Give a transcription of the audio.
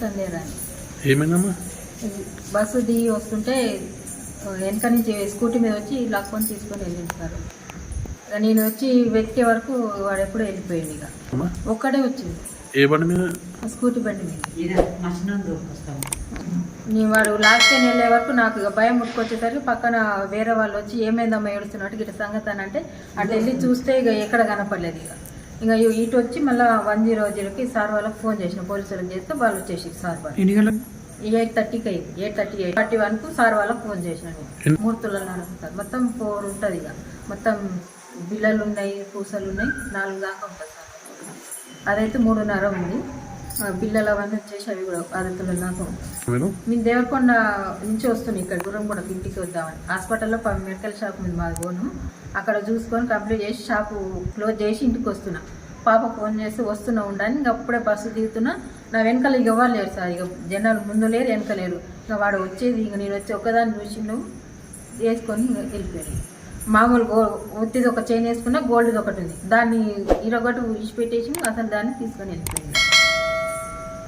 సందేరాని ఏమైందమ్మా? బస్సు దిగి వస్తుంటే వెనక నుంచి స్కూటీ మీద వచ్చి లాక్కొని తీసుకొని ఇక నేను వచ్చి వెతికే వరకు వాడు ఎప్పుడో వెళ్ళిపోయింది ఇక. ఒక్కడే వచ్చింది ఏ బండి మీద? స్కూటీ బండి మీద. నేను వాడు లాస్ట్ టైం వెళ్ళే వరకు నాకు ఇక భయం ముట్టుకొచ్చేసరికి పక్కన వేరే వాళ్ళు వచ్చి ఏమైందమ్మా ఏడుస్తున్నట్టు? ఇటు సంగతి అని అంటే అటు వెళ్ళి చూస్తే ఇక ఎక్కడ కనపడలేదు ఇక. ఇంకా ఇటు వచ్చి మళ్ళీ వన్ జీరో జీరోకి సార్ వాళ్ళకి ఫోన్ చేసిన పోలీసులకు చేస్తే వాళ్ళు వచ్చేసి సార్ వాళ్ళు. ఎయిట్ థర్టీకి అయింది ఎయిట్ థర్టీ ఎయిట్ థర్టీ వన్కు సార్ వాళ్ళకి ఫోన్ చేసినాను ఎన్- మూడు తులాలు నడుపుతారు. మొత్తం ఫోర్ ఉంటుంది ఇక మొత్తం బిళ్ళలు ఉన్నాయి పూసలు ఉన్నాయి నాలుగు దాకా ఉంటుంది సార్. అదైతే మూడున్నర ఉంది. బిళ్ళలు అవన్నీ వచ్చేసి అవి కూడా ఉంటాయి మీరు? నేను దేవరకొండ నుంచి వస్తున్నాను ఇక్కడ గుర్రం కూడా ఇంటికి వద్దామని. హాస్పిటల్లో మెడికల్ షాప్ ఉంది మాది పోను అక్కడ చూసుకొని కంప్లీట్ చేసి షాపు క్లోజ్ చేసి ఇంటికి వస్తున్నా. పాప ఫోన్ చేసి వస్తున్నా ఉండని ఇంక అప్పుడే బస్సు దిగుతున్నా. నా వెనకాల ఇక ఎవరు లేరు సార్. ఇక జనాలు ముందు లేరు వెనక లేరు. ఇక వాడు వచ్చేది ఇక నేను వచ్చి ఒక్కదాన్ని చూసి నువ్వు వేసుకొని వెళ్ళిపోయాడు. మామూలు గో ఒత్తిది ఒక చైన్ వేసుకున్నా గోల్డ్ది ఒకటి ఉంది. దాన్ని ఇరొకటి ఇచ్చి పెట్టేసి అతను దాన్ని తీసుకొని వెళ్ళిపోయింది